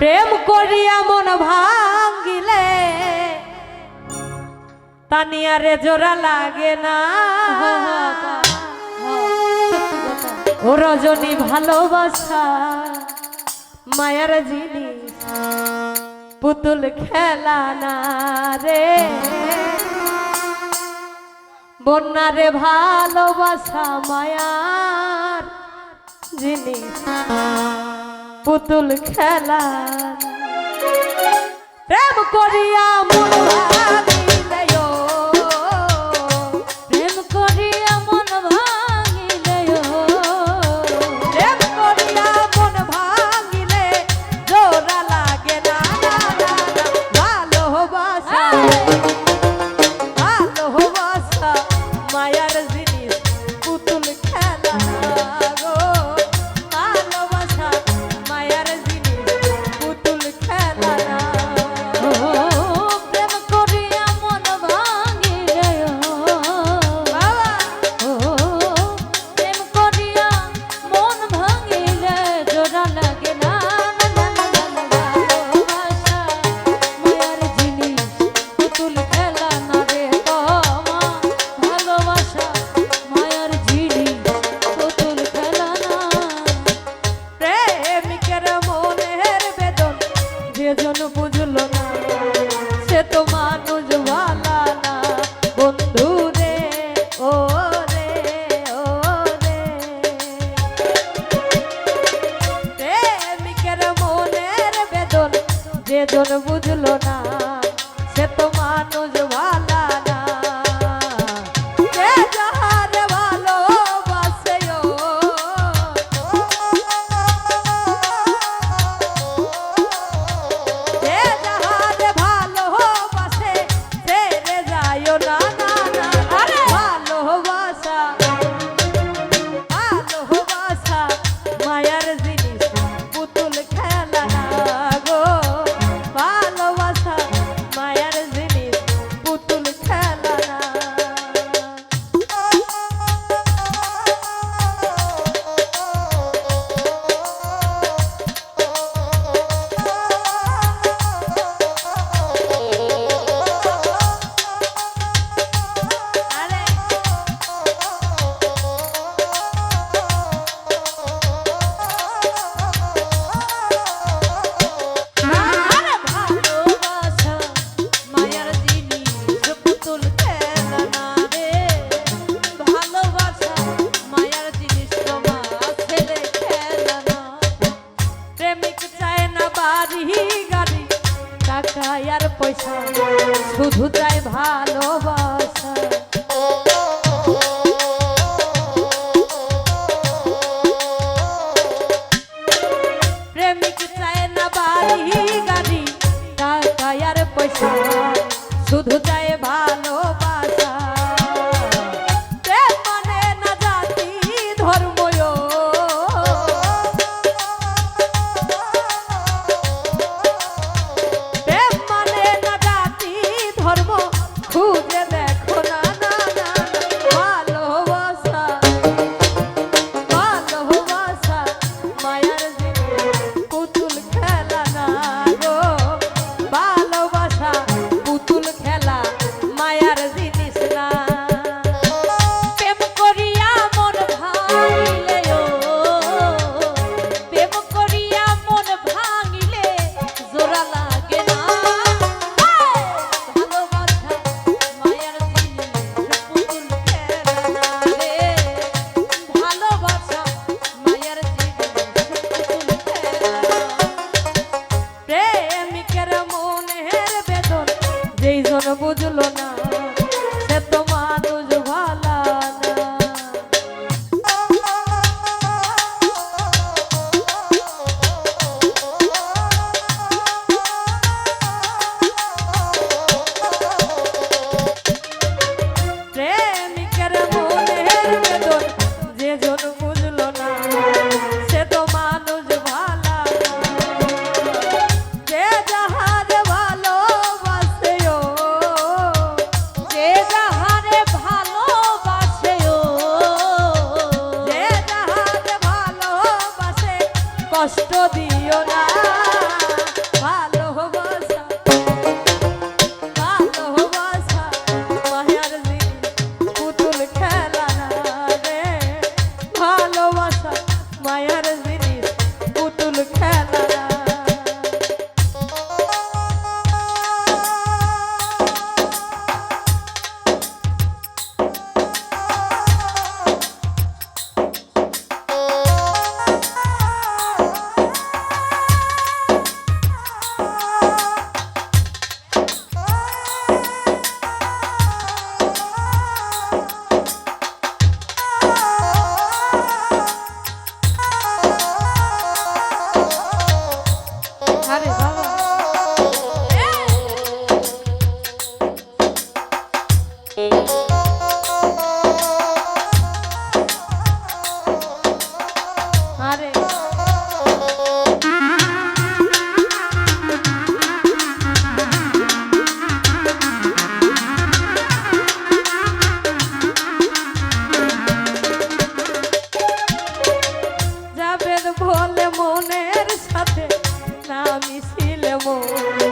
প্রেম করিয়া মন ভাঙ্গিলে তানিয়ারে জোড়া লাগে না। ও রজনী ভালোবাসা, মায়ার জিনিস, পুতুল খেলা না রে। বন্যা রে ভালোবাসা, মায়ার জিনিস। পুতুল খেলা। প্রেম করিয়া মন বাড়ি গাড়ি টাকা আর পয়সা শুধু চায় ভাই। মনের সাথে না মিশিলে মন।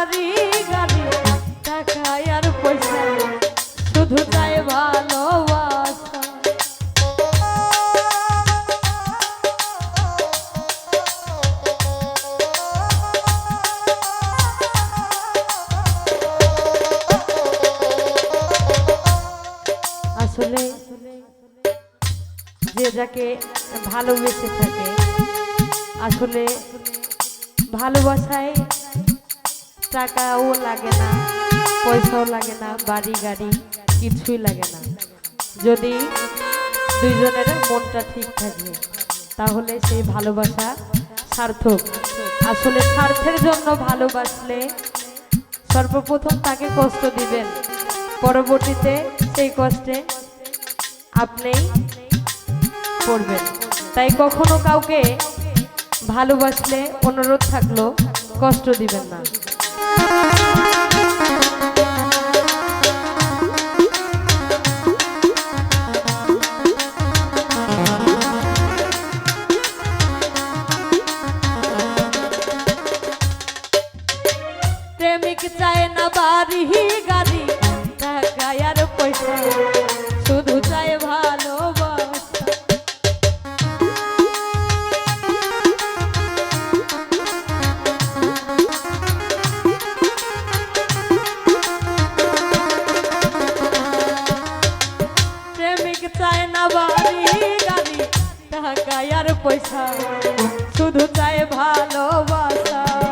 বাহারি গাড়ি, টাকা আর পয়সা শুধু চায় ভালোবাসা। আসলে যে যাকে ভালোবেসে থাকে, আসলে ভালোবাসায় টাকাও লাগে না, পয়সাও লাগে না, বাড়ি গাড়ি কিছুই লাগে না। যদি দুইজনের মনটা ঠিক থাকে, তাহলে সেই ভালোবাসা সার্থক। আসলে স্বার্থের জন্য ভালোবাসলে সর্বপ্রথম তাকে কষ্ট দিবেন। পরবর্তীতে সেই কষ্টে আপনি পড়বেন। তাই কখনো কাউকে ভালোবাসলে অনুরোধ থাকল, কষ্ট দিবেন না। প্রেমিক চায় না বাড়ি গাড়ি টাকা আর পয়সা। শুধু চায় ভালোবাসা। প্রেমিক চায় না বাড়ি গাড়ি টাকা আর পয়সা। শুধু চায় ভালোবাসা।